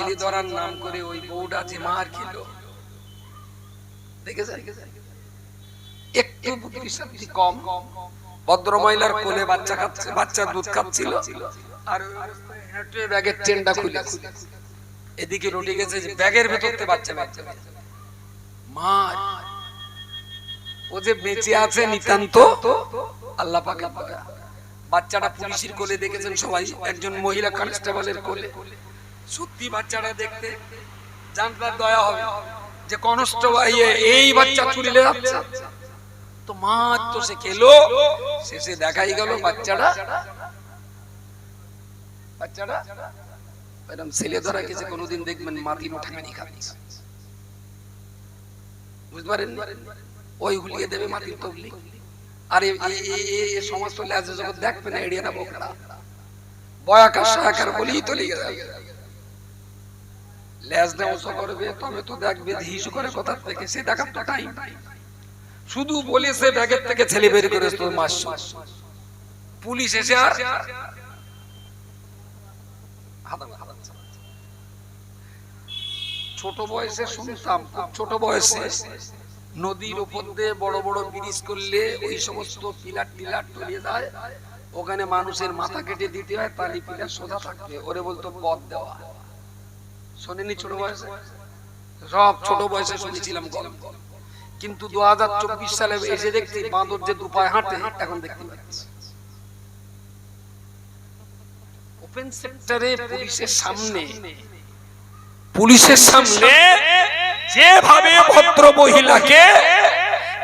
ছেলে ধরার নাম করে ওই বউটা যে মার। খেল ও যে বেঁচে আছে নিতান্ত, আল্লাহ বাচ্চাটা পুলিশের কোলে দেখেছেন সবাই, একজন মহিলা কনস্টেবলের কোলে। সত্যি বাচ্চাটা দেখতে জানতার দয়া হবে যে কনস্টেবল এই বাচ্চা যাচ্ছে। তো মা তো সে খেলো, শেষে দেখাই গেল এরকম ছেলে ধরা গেছে, কোনোদিন দেখবেন খাচ্ছে। বুঝতে পারেন ওই দেবে সমস্ত যখন দেখবে না বয়াকার তো যাবে। লেজ দেওয়া করবে, তবে তো দেখবে করে থেকে? সে দেখার তো টাইম শুধু বলেছে ব্যাগের থেকে ছেলে বের করে তো মাস পুলিশ এসে আর। ছোট বয়সে শুনতাম ছোট বয়সে নদীর উপর দিয়ে বড় বড় ব্রিজ করলে ওই সমস্ত পিলার টিলার টলিয়ে যায়। ওখানে মানুষের মাথা কেটে দিতে হয় তালি পিলার সোজা থাকবে। ওরে বলতো পথ দেওয়া। শোনেনি ছোট বয়সে? সব ছোট বয়সে শুনেছিলাম গল্প। কিন্তু দু সালে এসে দেখছি বাঁদর যে দুপায় হাঁটে, এখন দেখতে পাচ্ছি। ওপেন সেক্টরে পুলিশের সামনে পুলিশের সামনে যেভাবে ভদ্র মহিলাকে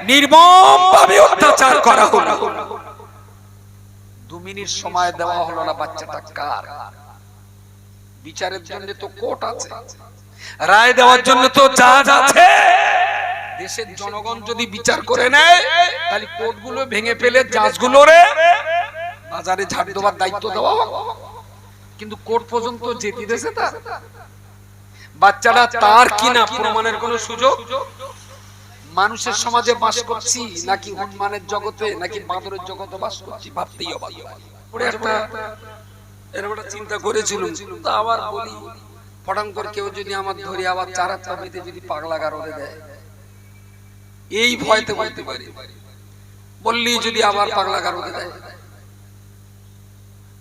নির্মম ভাবে অত্যাচার করা হলো, দু মিনিট সময় দেওয়া হলো না বাচ্চাটা কার? বিচারের জন্য তো কোর্ট আছে। রায় দেওয়ার জন্য তো জাজ আছে। দেশের জনগণ যদি বিচার করে নেয় তাহলে কোর্টগুলো ভেঙে ফেলে জাজগুলো রে। বাজারে ঝাড় দেওয়ার দায়িত্ব দেওয়া হোক। কিন্তু কোর্ট পর্যন্ত যেতে দেশে তার। বাচ্চাটা তার। কিনা প্রমাণের কোনো সুযোগ? মানুষের সমাজে বাস করছি নাকি উন্মানের জগতে নাকি বাঁদরের জগতে বাস করছি ভাবতেই অবাক একটা চিন্তা আবার বলি কেউ যদি আমার ধরে আবার যদি পাগলা দেয়, এই ভয়তে বলতে পারি। বললি যদি আবার পাগলা দেয়।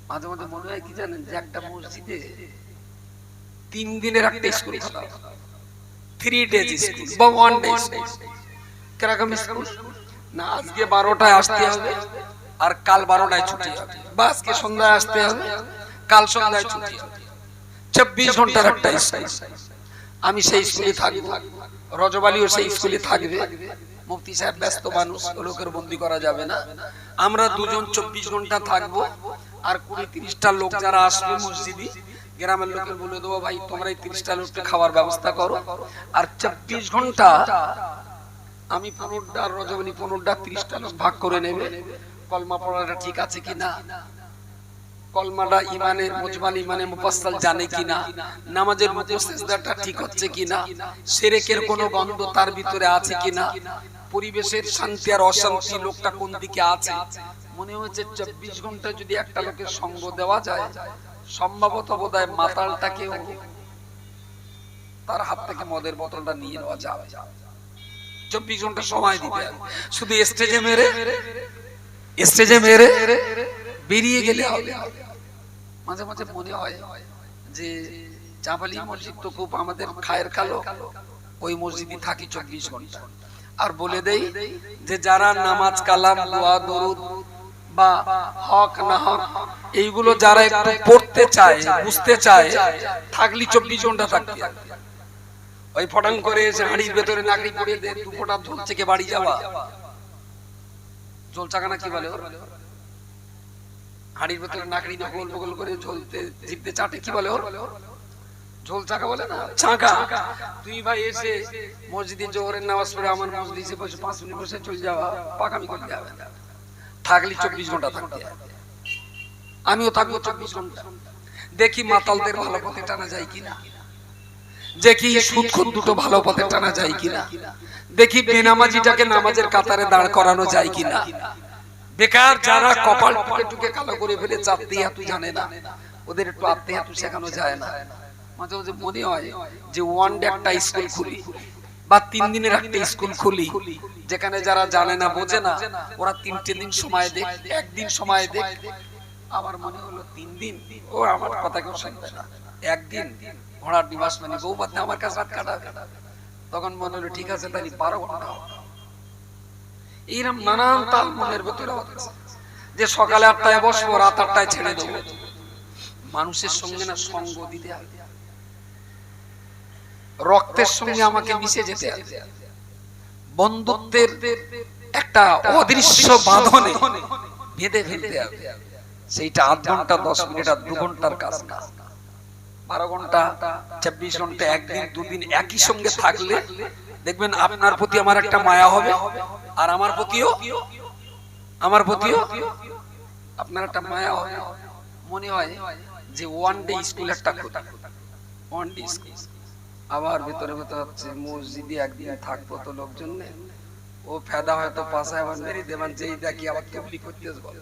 মাঝে মাঝে মনে হয় কি জানেন, যে একটা মসজিদে তিন দিনের একটা স্কুল থ্রি ডেজ স্কুল বা ওয়ান ডে স্কুল কীরকম স্কুল না, আজকে বারোটায় আসতে হবে। আর কাল বারোটায় ছুটি হবে। বা আজকে সন্ধ্যায় আসতে হবে? কাল সন্ধ্যায় ছুটি হবে। চব্বিশ ঘণ্টার একটা আমি সেই স্কুলে থাকব। রজবালিও সেই স্কুলে থাকবে। মুফতি সাহেব ব্যস্ত মানুষ, লোকের বন্দি করা যাবে না। আমরা দুজন চব্বিশ ঘণ্টা থাকব। আর কুড়ি তিরিশটা লোক যারা আসবে মসজিদি, গ্রামের লোকের বলে দেবো, ভাই, তোমরা এই তিরিশটা লোককে খাওয়ার ব্যবস্থা করো। আর চব্বিশ ঘণ্টা আমি পনেরোটা রজবানি পনেরোটা, তিরিশটা লোক ভাগ করে নেবে। কলমা পড়াটা ঠিক আছে কিনা? কলমাটা ইমানের মুজমাল ইমানের মুফাসসাল জানে কিনা? নামাজের মুখস্থিদারটা ঠিক হচ্ছে কিনা? সেরেকের কোনো গন্ধ তার ভিতরে আছে কিনা? পরিবেশের শান্তি আর অশান্তি লোকটা কোন দিকে আছে? মনে হচ্ছে চব্বিশ ঘণ্টা যদি একটা লোকের সঙ্গ দেওয়া যায়, সম্ভবত বোধহয় মাতালটাকেও তার হাত থেকে মদের বোতলটা নিয়ে নেওয়া যাবে। চব্বিশ ঘণ্টা সময় দিতে। শুধু স্টেজে মেরে স্টেজে মেরে বেরিয়ে গেলে হবে। মাঝে মাঝে মনে হয় যে চাপালি মসজিদ তো খুব আমাদের খায়ের কালো। ওই মসজিদে থাকি চব্বিশ ঘণ্টা। আর বলে দেই যে যারা নামাজ কালাম, দোয়া, দরুদ বা হক, না হক, এইগুলো যারা একটু পড়তে চায়, বুঝতে চায়, থাকলি চব্বিশ ঘণ্টা থাকতে ওই ফটাং করে এসে হাঁড়ির ভেতরে নাকড়ি পড়িয়ে দে দু ফোঁটা ধূপ থেকে বাড়ি যাওয়া। জল চাকানা কি বলে? হাঁড়ির ভেতরে নাকড়ি দিয়ে গোল গোল করে ঝোলতে জিভতে চাটে কি বলে ওর ঝোল চাকা বলে না? চাকা। তুই ভাই এসে মসজিদে জোহরের নামাজ পড়ে আমার মসজিদে বসে, পাঁচ মিনিট বসে চলে যাওয়া, পাকামি করতে যাবে থাকলি চব্বিশ ঘণ্টা থাকতে আমিও থাকব চব্বিশ ঘণ্টা। দেখি মাতালদের ভালো পথে টানা যায় কিনা। দেখি সুদখোর দুটো ভালো পথে টানা যায় কিনা? দেখি বেনামাজিটাকে নামাজের কাতারে দাঁড় করানো যায় কিনা? বেকার যারা কপাল টুকে কালো করে ফেলে চাপতে হাতু জানে না। ওদের একটু আত্মে হাতু শেখানো যায় না। মাঝে মাঝে মনে হয় যে ওয়ান ডে একটা স্কুল খুলি বা তিন দিনের একটা স্কুল খুলি, যেখানে যারা জানে না, বোঝে না, ওরা তিনটে দিন সময় দেখ, একদিন সময় দেখ। আমার মনে হলো তিন দিন, ও আমার কথা কেউ শুনবে না। একদিন ঘোড়ার নিবাস মানে বউ বাদে আমার কাছে রাত কাটাবে। তখন মনে হলো, ঠিক আছে, তাহলে বারো ঘণ্টা এইরকম নানান তাল মনের ভেতরে যে সকালে আটটায় বসবো, রাত আটটায় ছেড়ে দেবো। মানুষের সঙ্গে না সঙ্গ দিতে হবে রক্তের সঙ্গে আমাকে মিশে যেতে হবে বন্ধুত্বের একটা অদৃশ্য বাঁধনে বেঁধে ফেলতে হবে সেইটা আধ ঘণ্টা, দশ মিনিট আর দু ঘণ্টার কাজ না। বারো ঘণ্টা চব্বিশ ঘণ্টা, একদিন, দুদিন একই সঙ্গে থাকলে দেখবেন আপনার প্রতি আমার একটা মায়া হবে। আর আমার প্রতিও আমার প্রতিও আপনার একটা মায়া হবে। মনে হয় যে ওয়ান ডে স্কুল একটা ওয়ান ডে স্কুল আবার ভেতরে ভেতরে হচ্ছে মসজিদে একদিন থাকব তো লোকজন ও ফেদা হয়তো পাশায় আবার মেরে দেবেন, যেই দেখি আবার তবলি করতে বলে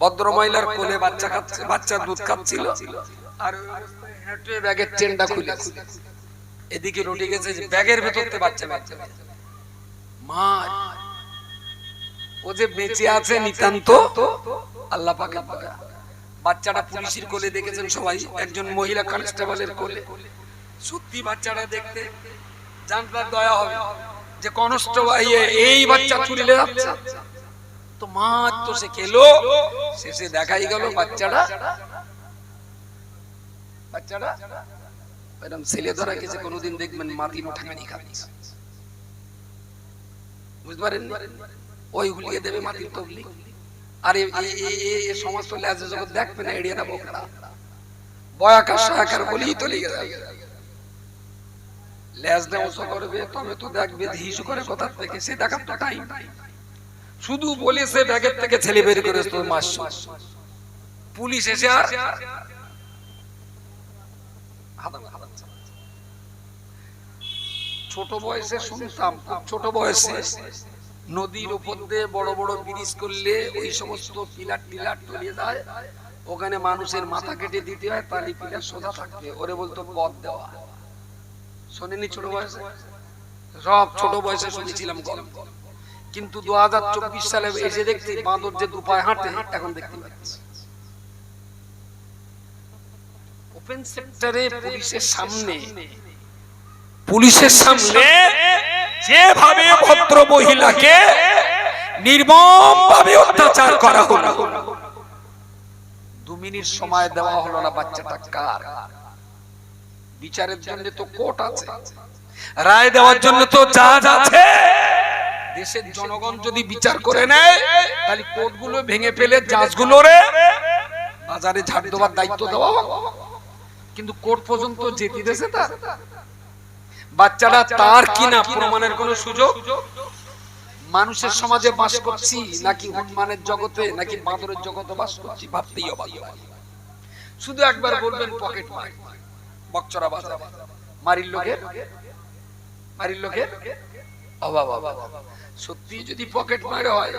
ভদ্র মহিলার কোলে বাচ্চা খাচ্ছে বাচ্চা দুধ খাচ্ছিল। আর হেঁটে ব্যাগের চেনটা খুলে এদিকে রুটি গেছে যে ব্যাগের বাচ্চা বাচ্চা মা ও যে বেঁচে আছে নিতান্ত আল্লাহ দয়া। বাচ্চাটা পুলিশের কোলে দেখেছেন সবাই একজন মহিলা কনস্টেবলের কোলে। সত্যি বাচ্চাটা দেখতে জানবার দয়া হবে যে কনস্টেবল এই বাচ্চা চুরি লে যাচ্ছে। তো মা তো সে খেলো। শেষে দেখাই গেল বাচ্চাটা। এরকম ছেলে ধরা গেছে কোনোদিন দেখবেন মাটির ঠাকানি খাচ্ছে। বুঝতে পারেন ওই হুলিয়ে দেবে তবলি। যখন দেখবে না, এড়িয়ে বয়াকার বলেই তো লেগে যাবে। করবে, তবে তো দেখবে হিসু করে কোথা থেকে, সে দেখার তো টাইম শুধু বলে সে ব্যাগের থেকে ছেলে বের করে তোর মাস পুলিশ এসে আর। ছোট বয়সে শুনতাম ছোট বয়সে নদীর উপর দিয়ে বড় বড় ব্রিজ করলে ওই সমস্ত পিলার টিলার টলিয়ে যায়। ওখানে মানুষের মাথা কেটে দিতে হয়, তালি পিলার সোজা থাকবে ওরে বলতো পথ দেওয়া। শোনেনি ছোট বয়সে? সব ছোট বয়সে শুনেছিলাম গল্প। কিন্তু দু হাজার চব্বিশ সালে এসে দেখছি বাঁদর যে দুপায় হাঁটে, এখন দেখতে পাচ্ছি। ওপেন সেক্টরে পুলিশের সামনে পুলিশের সামনে যেভাবে ভদ্র মহিলাকে নির্মম ভাবে অত্যাচার করা হলো, দু মিনিট সময় দেওয়া হলো না বাচ্চাটা কার? বিচারের জন্য তো কোর্ট আছে, রায় দেওয়ার জন্য তো জাজ আছে। দেশের জনগণ যদি বিচার করে নেয়, তাহলে কোর্টগুলো ভেঙে ফেলে জাজগুলো রে, বাজারে ঝাড় দেওয়ার দায়িত্ব দেওয়া। কিন্তু কোর্ট পর্যন্ত যেতে দেশে তার বাচ্চাটা তার কিনা প্রমাণের কোনো সুযোগ? মানুষের সমাজে বাস করছি, নাকি হনুমানের জগতে, নাকি বাঁদরের জগতে বাস করছি, ভাবতেই অবাক শুধু একবার বলবেন পকেট মার। বকচরা বাজার। মারির লোকের? মারির লোকের? সত্যি যদি পকেট মারে হয়,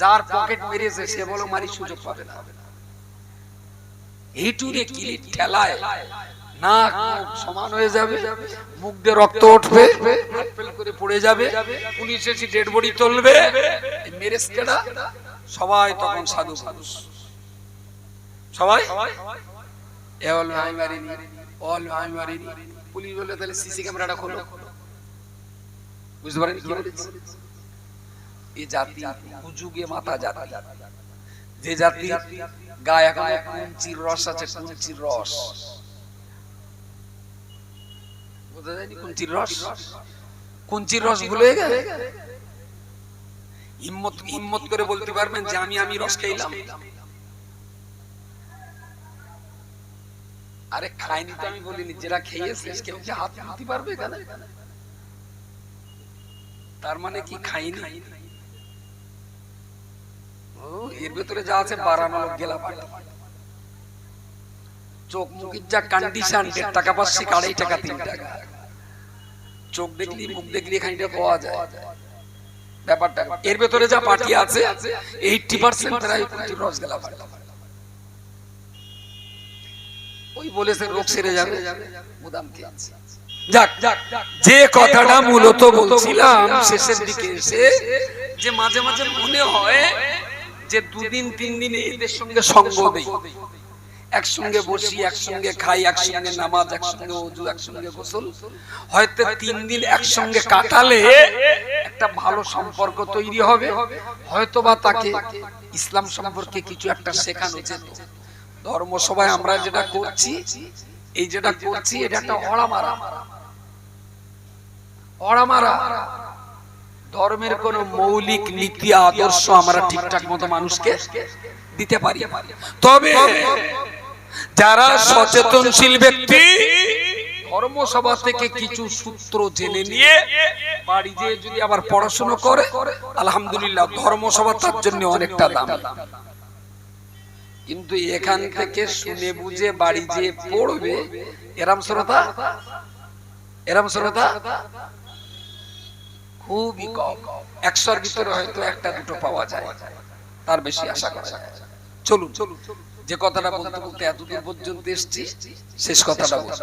যার পকেট মেরেছে, সে বলো মারি সুযোগ পাবে না। এইটুরে কি ঠেলায় সমান হয়ে যাবে, মুখ দিয়ে রক্ত উঠবে করে পড়ে যাবে, পুলিশ এসে ডেড বডি তুলবে মেরেস্কেরা সবাই তখন সাধু সবাই? এ অল পুলিশ বলে তাহলে সিসি ক্যামেরাটা খোলো। বুঝতে পারেন? এই জাতি মাথা জাতি। যে জাতি গায়ে এখন কুঞ্চির রস আছে কুঞ্চির রস। বোঝা যায়নি কুঞ্চির রস? কুঞ্চির রস। ভুলে গেলে? হিম্মত হিম্মত করে বলতে পারবেন যে আমি আমি রস খাইলাম। আরে খাইনি তো আমি বলিনি যেটা খেয়েছিস কেউ কি হাত তুলতে পারবে এখানে? তার মানে কি খাইনি? ও এর ভেতরে যা আছে বাড়ানো গেলা পাটি চোখ মুখের যা কন্ডিশন দেড় টাকা পাচ্ছি আড়াই টাকা তিন টাকা। চোখ দেখলি মুখ দেখলি খানিটা পাওয়া যায়। ব্যাপারটা এর ভেতরে যা পার্টি আছে এইটটি পার্সেন্ট তারাই রস গেলা ওই বলেছে রোগ সেরে যাবে। মুদাম কি আছে যাক যে কথাটা মূলত বলছিলাম শেষের দিকে এসে যে মাঝে মাঝে মনে হয় যে দুদিন তিন দিন এদের সঙ্গে সঙ্গ দেই। একসঙ্গে বসি একসঙ্গে খাই একসঙ্গে নামাজ একসঙ্গে একসঙ্গে গোসল। হয়তো তিন দিন একসঙ্গে কাটালে একটা ভালো সম্পর্ক তৈরি হবে। হয়তো বা তাকে ইসলাম সম্পর্কে কিছু একটা শেখানো যেত। ধর্ম সভায় আমরা যেটা করছি এই যেটা করছি এটা একটা অড়ামারা অড়ামারা ধর্মের কোন মৌলিক নীতি আদর্শ আমরা ঠিকঠাক মতো মানুষকে দিতে পারি। তবে যারা সচেতনশীল ব্যক্তি ধর্মসভা থেকে কিছু সূত্র জেনে নিয়ে বাড়ি যেয়ে যদি আবার পড়াশোনা করে আলহামদুলিল্লাহ ধর্মসভা তার জন্য অনেকটা দাম। কিন্তু এখান থেকে শুনে বুঝে বাড়ি যেয়ে পড়বে এরাম শ্রোতা? এরাম শ্রোতা? খুবই কম। একশোর ভিতরে হয়তো একটা দুটো পাওয়া যায়। তার বেশি আশা করা যায়। চলুন চলুন, যে কথাটা বলতে বলতে এতদূর পর্যন্ত এসছি, শেষ কথাটা বলব।